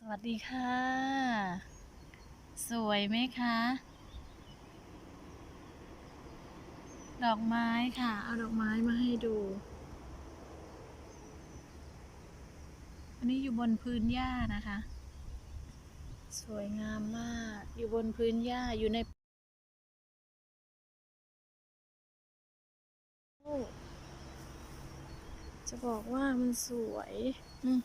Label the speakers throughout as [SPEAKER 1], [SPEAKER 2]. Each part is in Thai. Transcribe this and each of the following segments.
[SPEAKER 1] สวัสดีค่ะ สวยไหมคะ ดอกไม้ค่ะ เอาดอกไม้มาให้ดู อันนี้อยู่บนพื้นหญ้านะคะ สวยงามมาก อยู่บนพื้นหญ้า อยู่ในจะบอกว่ามันสวย อืม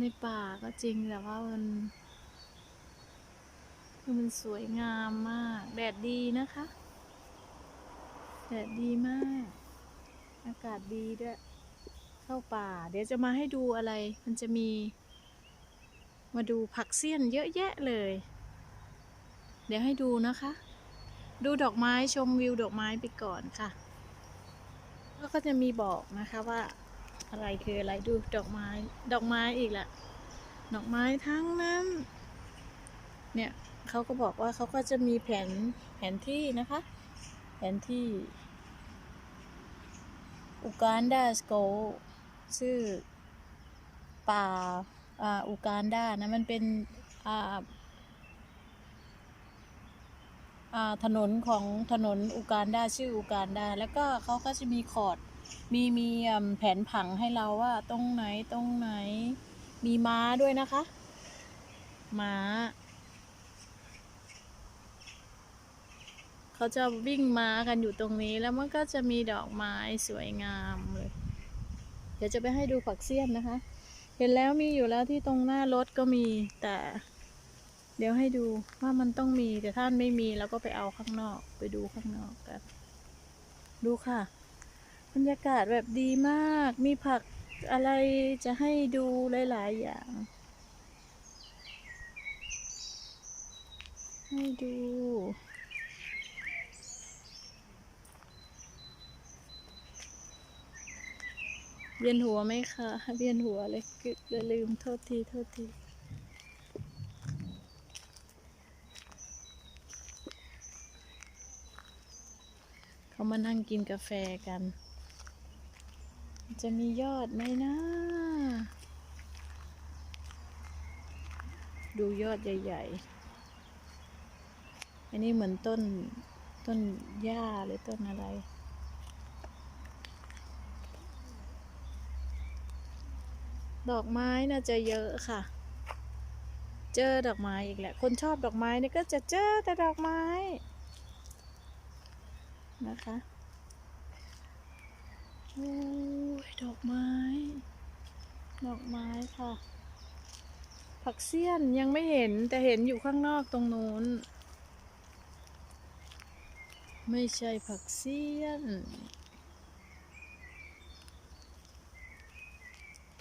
[SPEAKER 1] ในป่าก็จริงแต่ว่ามันคือมันสวยงามมาก แดดดีนะคะ แดดดีมาก อากาศดีด้วยเข้าป่า เดี๋ยวจะมาให้ดูอะไร มันจะมี มาดูผักเสี้ยนเยอะแยะเลย เดี๋ยวให้ดูนะคะ ดูดอกไม้ชมวิวดอกไม้ไปก่อนค่ะ แล้วก็จะมีบอกนะคะว่า อะไรคืออะไรดูดอกไม้ ดอกไม้อีกละดอกไม้ทั้งนั้น เนี่ยเขาก็บอกว่าเขาก็จะมีแผนแผนที่นะคะ แผนที่อูกันดาสโกชื่อป่าอ่าอูกันดานะมันเป็นอ่าอ่าถนนของถนนอูกันดาชื่ออูกันดาแล้วก็เขาก็จะมีคอร์ด มีมีแผนผังให้เราว่าตรงไหนตรงไหน มีม้าด้วยนะคะ ม้า เขาจะวิ่งม้ากันอยู่ตรงนี้แล้วมันก็จะมีดอกไม้สวยงามเลย เดี๋ยวจะไปให้ดูผักเสี้ยนนะคะ เห็นแล้วมีอยู่แล้วที่ตรงหน้ารถก็มีแต่ เดี๋ยวให้ดูว่ามันต้องมีแต่ถ้านไม่มีเราก็ไปเอาข้างนอก ไปดูข้างนอกกันดูค่ะ รรยากาศแบบดีมาก มีผักอะไรจะให้ดูหลาย ๆ อย่าง ให้ดูเวียนหัวไหมคะเวียนหัวเลยเลยลืมโทษที โทษทีเขามานั่งกินกาแฟกัน จะมียอดไหมนะ ดูยอดใหญ่ๆ อันนี้เหมือนต้นต้นหญ้าหรือต้นอะไร ดอกไม้น่าจะเยอะค่ะ เจอดอกไม้อีกแหละ คนชอบดอกไม้เนี่ยก็จะเจอแต่ดอกไม้ นะคะโอ้ ยดอกไม้ ดอกไม้ค่ะ ผักเสี้ยนยังไม่เห็นแต่เห็นอยู่ข้างนอกตรงนู้น ไม่ใช่ผักเสี้ยน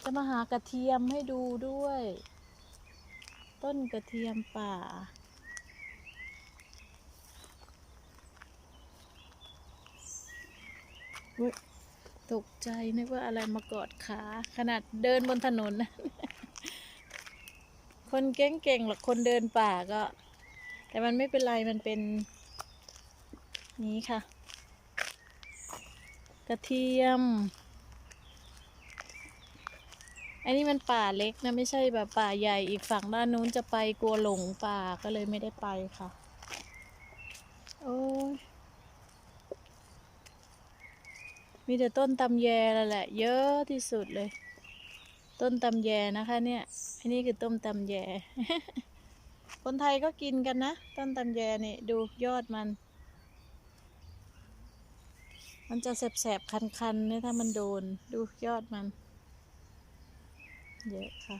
[SPEAKER 1] จะมาหากระเทียมให้ดูด้วย ต้นกระเทียมป่าอุ๊ย ตกใจนึกว่าอะไรมากอดขา ขนาดเดินบนถนนนะคนเก่งๆหรอกคนเดินป่าก็ แต่มันไม่เป็นไรมันเป็น นี้ค่ะ กระเทียม อันนี้มันป่าเล็กนะ ไม่ใช่แบบป่าใหญ่อีกฝั่งด้านนู้นจะไปกลัวหลงป่าก็เลยไม่ได้ไปค่ะ โอ้ย มีแต่ต้นตำแยแล้วแหละ เยอะที่สุดเลย ต้นตำแยนะคะเนี่ยอันนี้คือต้มตำแย คนไทยก็กินกันนะ ต้นตำแยนี่ดูยอดมัน มันจะแสบๆ คันๆเนี่ยถ้ามันโดนดูยอดมัน เยอะค่ะ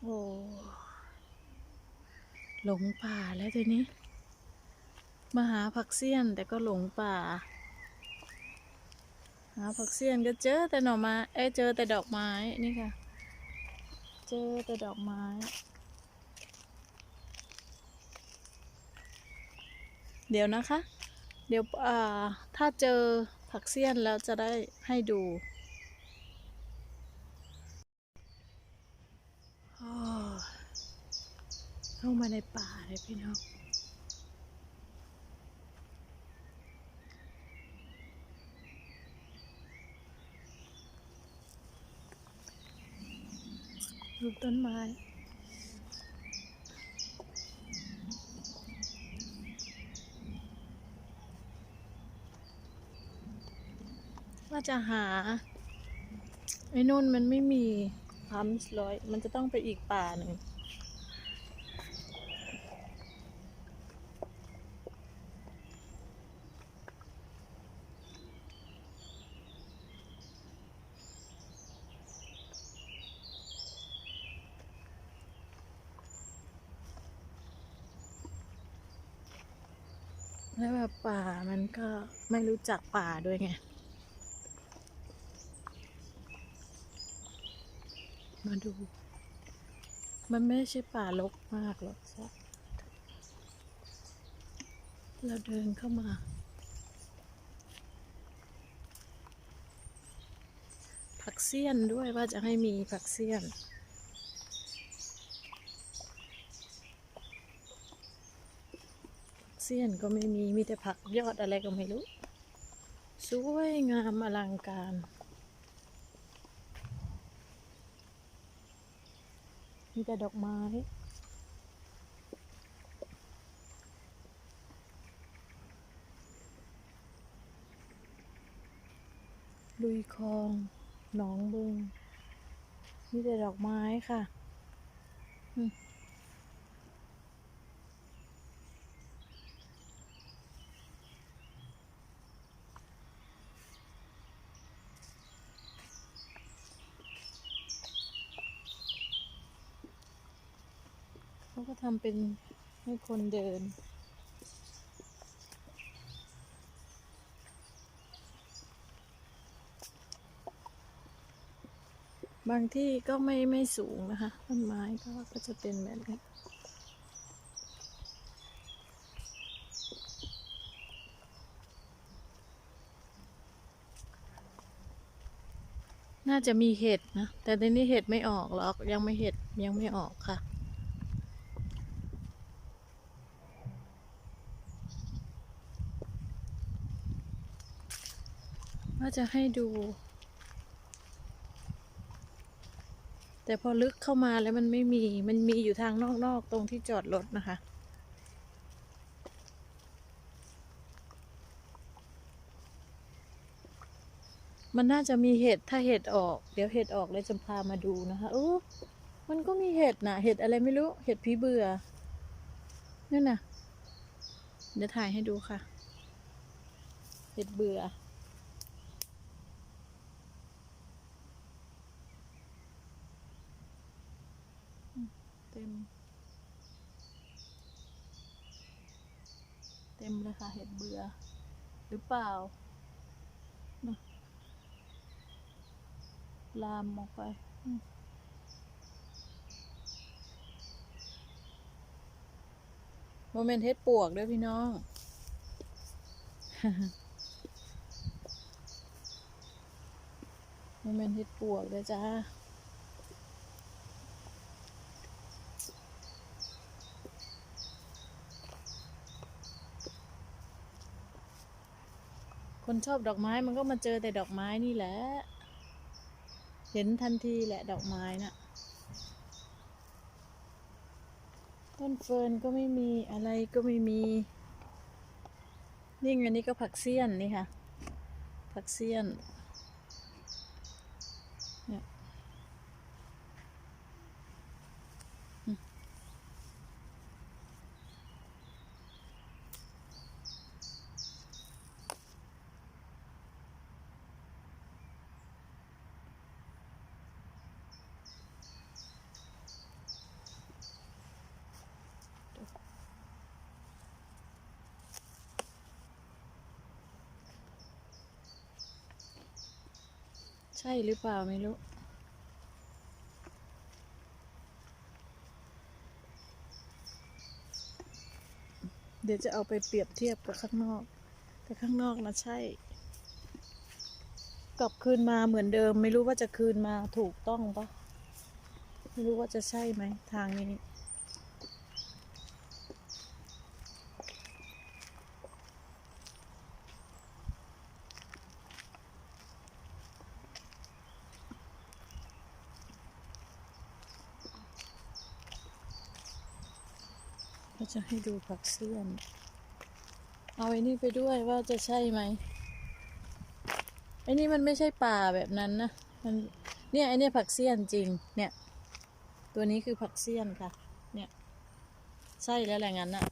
[SPEAKER 1] โอ้ หลงป่าแล้วทีนี้ มาหาผักเสี้ยนแต่ก็หลงป่า หาผักเสี้ยนก็เจอแต่หน่อไม้เอ้เจอแต่ดอกไม้นี่ค่ะ เจอแต่ดอกไม้เดี๋ยวนะคะ เดี๋ยวอ่าถ้าเจอผักเสี้ยนแล้วจะได้ให้ดู โอ้ ข้ามาในป่าเลยพี่น้องดูต้นไม้ว่าจะหา ไอ้นุ่นมันไม่มีพัมส์ร้อย มันจะต้องไปอีกป่าหนึ่ง แล้วแบบป่ามันก็ไม่รู้จักป่าด้วยไง มาดู มันไม่ใช่ป่ารกมากหรอกสักเราเดินเข้ามา ผักเสี้ยนด้วยว่าจะให้มีผักเสี้ยน เสี้ยนก็ไม่มี มีแต่ผักยอดอะไรก็ไม่รู้ สวยงามอลังการ มีแต่ดอกไม้ลุยคลอง หนองบึง มีแต่ดอกไม้ค่ะ เขาก็ทำเป็นให้คนเดิน บางที่ก็ไม่ไม่สูงนะคะ ต้นไม้ก็ก็จะเป็นแบบนี้น่าจะมีเห็ดนะ แต่ในนี้เห็ดไม่ออกหรอก ยังไม่เห็ดยังไม่ออกค่ะ จะให้ดู แต่พอลึกเข้ามาแล้วมันไม่มี มันมีอยู่ทางนอก ๆ ตรงที่จอดรถนะคะ มันน่าจะมีเห็ด ถ้าเห็ดออก เดี๋ยวเห็ดออกเลยจะพามาดูนะคะโอ้มันก็มีเห็ดนะเห็ดอะไรไม่รู้ เห็ดผีเบื่อนั่นนะเดี๋ยวถ่ายให้ดูค่ะ เห็ดเบื่อ เต็ม เต็มเลยค่ะเห็ดเบื่อ หรือเปล่าน่ะลามออกไปโมเมนต์เฮ็ดปวกด้วยพี่น้อง โมเมนต์เฮ็ดปวกด้วยจ้า คนชอบดอกไม้มันก็มาเจอแต่ดอกไม้นี่แหละ เห็นทันทีแหละดอกไม้น่ะ ต้นเฟิร์นก็ไม่มีอะไรก็ไม่มี นี่ไงนี่ก็ผักเสี้ยนนี่ค่ะ ผักเสี้ยน ใช่หรือเปล่าไม่รู้ เดี๋ยวจะเอาไปเปรียบเทียบกับข้างนอก แต่ข้างนอกนะใช่ กลับคืนมาเหมือนเดิม ไม่รู้ว่าจะคืนมาถูกต้องปะไม่รู้ว่าจะใช่ไหมทางนี้ จะให้ดูผักเสี้ยน เอาไอ้นี่ไปด้วยว่าจะใช่ไหมไอ้นี่มันไม่ใช่ป่าแบบนั้นนะ มันเนี่ยไอ้นี่ผักเสี้ยนจริง เนี่ย ตัวนี้คือผักเสี้ยนค่ะ เนี่ย ใช่แล้วแหละงั้นน่ะ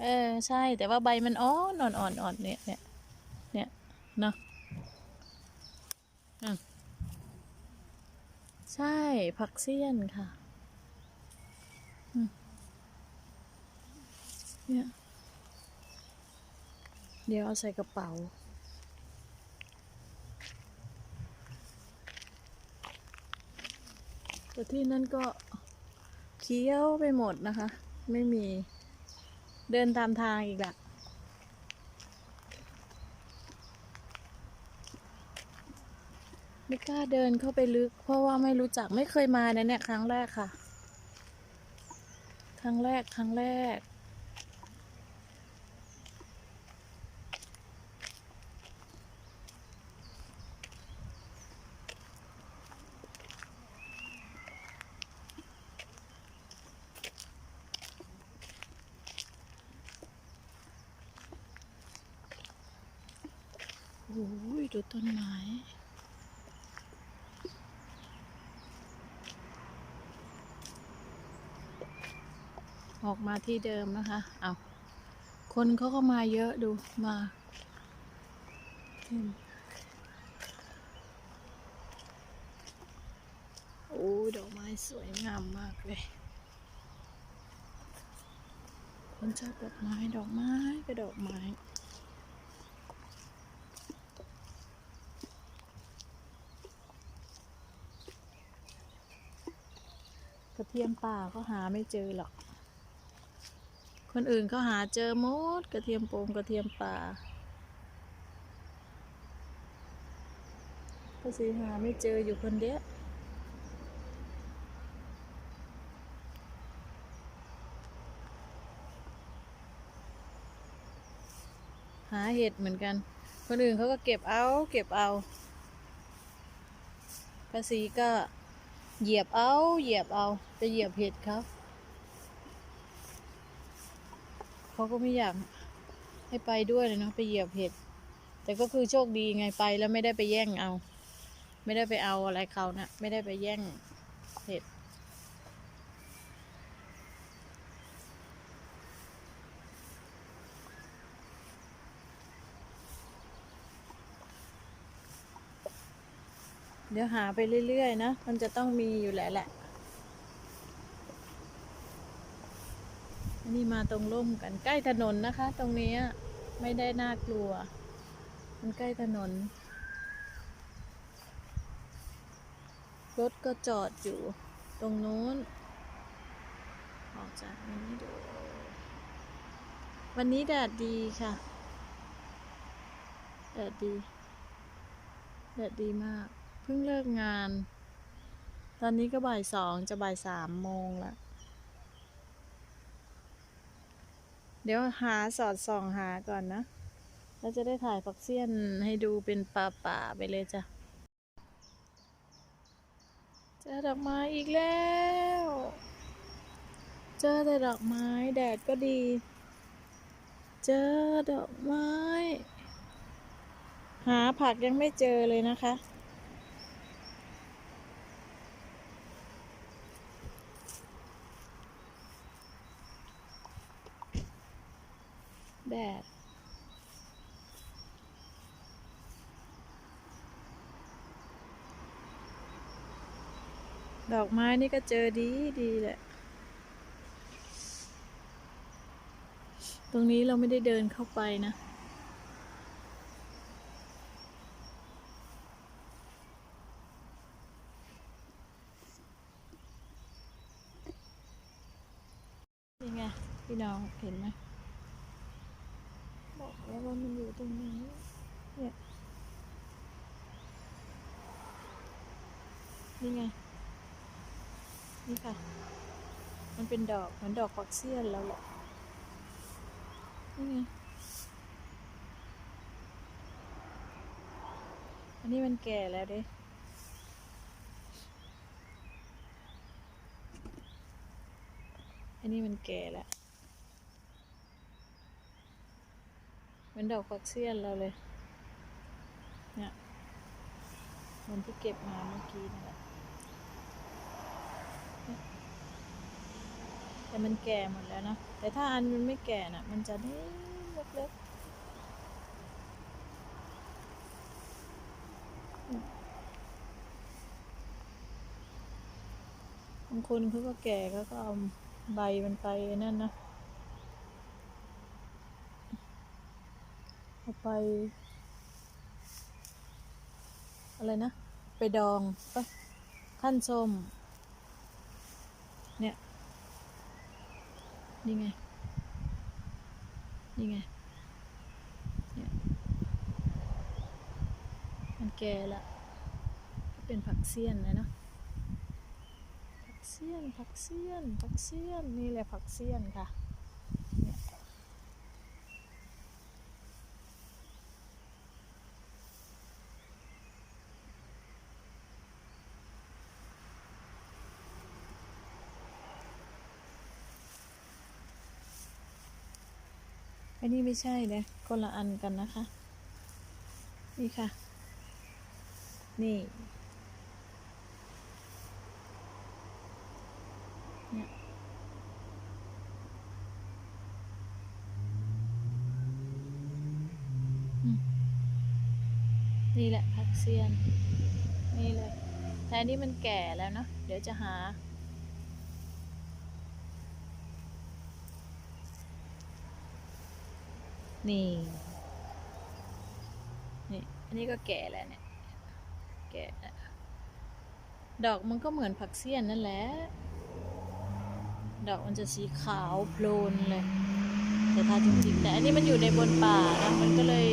[SPEAKER 1] เออใช่แต่ว่าใบมันอ่อนอ่อนอ่อนอ่อนเนี่ยเนี่ยเนี่ยเนาะอืมใช่ผักเสี้ยนค่ะอืม เนี่ย เดี๋ยวเอาใส่กระเป๋า แต่ที่นั่นก็เคี้ยวไปหมดนะคะ ไม่มีเดินตามทางอีกละไม่กล้าเดินเข้าไปลึก เพราะว่าไม่รู้จักไม่เคยมานะเนี่ยครั้งแรกค่ะ ครั้งแรกครั้งแรก โอ้ยดู ต้นไม้ออกมาที่เดิมนะคะ เอาคนเขาก็มาเยอะดู มาโอ้ ดอกไม้สวยงามมากเลย คนชอบดอกไม้ ดอกไม้ก็ดอกไม้ กระ เทียมป่าก็หาไม่เจอหรอก คนอื่นเขาหาเจอหมดกระเทียมโปมกระเทียมป่าก็สิหาไม่เจออยู่คนเดียวหาเห็ดเหมือนกัน คนอื่นเขาก็เก็บเอา เก็บเอาภาษีก็ เหยียบเอา เหยียบเอา จะเหยียบเห็ดเขาเขาก็ไม่อยากให้ไปด้วยเลยเนาะไปเหยียบเห็ด แต่ก็คือโชคดีไงไปแล้วไม่ได้ไปแย่งเอา ไม่ได้ไปเอาอะไรเขานะไม่ได้ไปแย่งเห็ด เดี๋ยวหาไปเรื่อยๆนะ มันจะต้องมีอยู่แหละแหละอันนี้มาตรงร่มกันใกล้ถนนนะคะ ตรงนี้ไม่ได้น่ากลัว มันใกล้ถนน รถก็จอดอยู่ตรงนู้น ออกจากนี้ดู วันนี้แดดดีค่ะ แดดดี แดดดีมาก เพิ่งเลิกงาน ตอนนี้ก็บ่ายสองจะบ่ายสามโมงละ เดี๋ยวหาสอดส่องหาก่อนนะ แล้วจะได้ถ่ายผักเสี้ยนให้ดูเป็นป่าป่าๆไปเลยจ้ะเจอดอกไม้อีกแล้ว เจอแต่ดอกไม้แดดก็ดี เจอดอกไม้ หาผักยังไม่เจอเลยนะคะ แดดดอกไม้นี่ก็เจอดีดีแหละ ตรงนี้เราไม่ได้เดินเข้าไปนะ นี่ไง พี่น้องเห็นไหม บอกแล้วว่ามันอยู่ตรงนี้ เนี่ย นี่ไง นี่ค่ะ มันเป็นดอกเหมือนดอกปักเสี้ยนแล้วแหละ นี่ไง อันนี้มันแก่แล้วเด้อันนี้มันแก่แล้ว เหมือนดอกฟักเซียนเราเลย เนี่ยเหมือนที่เก็บมาเมื่อกี้นั่แหละเนี่ยแต่มันแก่หมดแล้วนะ แต่ถ้าอันมันไม่แก่น่ะ มันจะนี่เล็กๆบางคนเขาก็แก่เขาก็เอาใบมันไปนั่นนะ เอาไป อะไรนะ ไปดองไปขั้นส้ม เนี่ย นี่ไง นี่ไง เนี่ย มันแก่ละ เป็นผักเสี้ยนนะเนาะผักเสี้ยน ผักเสี้ยน ผักเสี้ยน นี่แหละผักเสี้ยนค่ะ อันนี้ไม่ใช่นะคนละอันกันนะคะ นี่ค่ะ นี่นี่แหละผักเซียน นี่เลย แต่อันนี้มันแก่แล้วเนอะเดี๋ยวจะหา นี่ นี่ อันนี้ก็แก่แล้วเนี่ย แก่ดอกมันก็เหมือนผักเสี้ยนนั่นแหละ ดอกมันจะสีขาวโพลนเลย แต่ถ้าจริงๆแต่อันนี้มันอยู่ในบนป่านะ มันก็เลย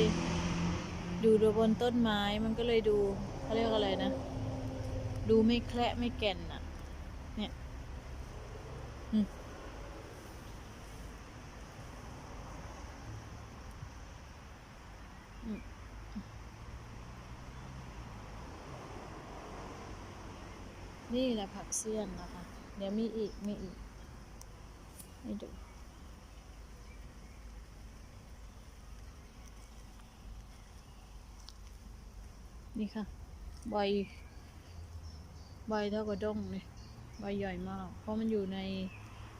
[SPEAKER 1] อยู่ดูบนต้นไม้ มันก็เลยดูเขาเรียกอะไรนะ ดูไม่แคละไม่แก่นอะ เนี่ยอืม นี่แหละผักเสี้ยนนะคะ เดี๋ยวมีอีก มีอีกให้ดูนี่ค่ะ ใบ ใบเท่ากับด้งเลยใบใหญ่มาก เพราะมันอยู่ใน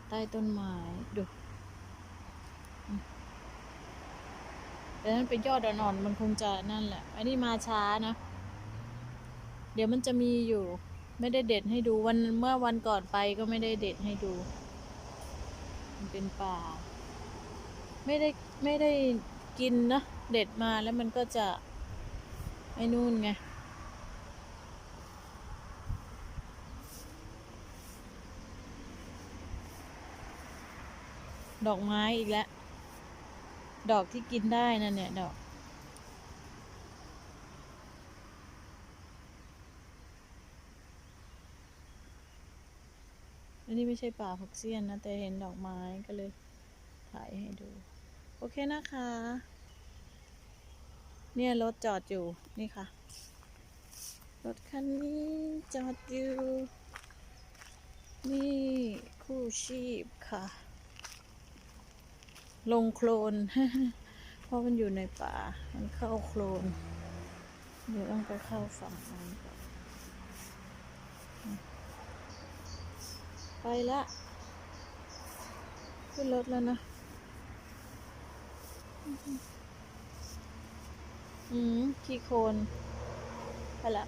[SPEAKER 1] ใต้ต้นไม้ ดูแต่นั้นเป็นยอดอ่อนๆมันคงจะนั่นแหละ อันนี้มาช้านะ เดี๋ยวมันจะมีอยู่ ไม่ได้เด็ดให้ดูวันเมื่อวันก่อนไปก็ไม่ได้เด็ดให้ดู มันเป็นป่า ไม่ได้ไม่ได้กินนะ เด็ดมาแล้วมันก็จะไอ้นู่นไงดอกไม้อีกแล้ว ดอกที่กินได้นั่นเนี่ย ดอก อันนี้ไม่ใช่ป่าผักเสี้ยนนะ แต่เห็นดอกไม้ก็เลยถ่ายให้ดู โอเคนะคะ เนี่ยรถจอดอยู่นี่ค่ะ รถคันนี้จอดอยู่ นี่คู่ชีพค่ะ ลงโคลน เพราะมันอยู่ในป่า มันเข้าโคลน เดี๋ยวต้องไปเข้าฝั่งนั้นก่อน ไปละ ขึ้นรถแล้วนะ อืมขี้โคน ไปละ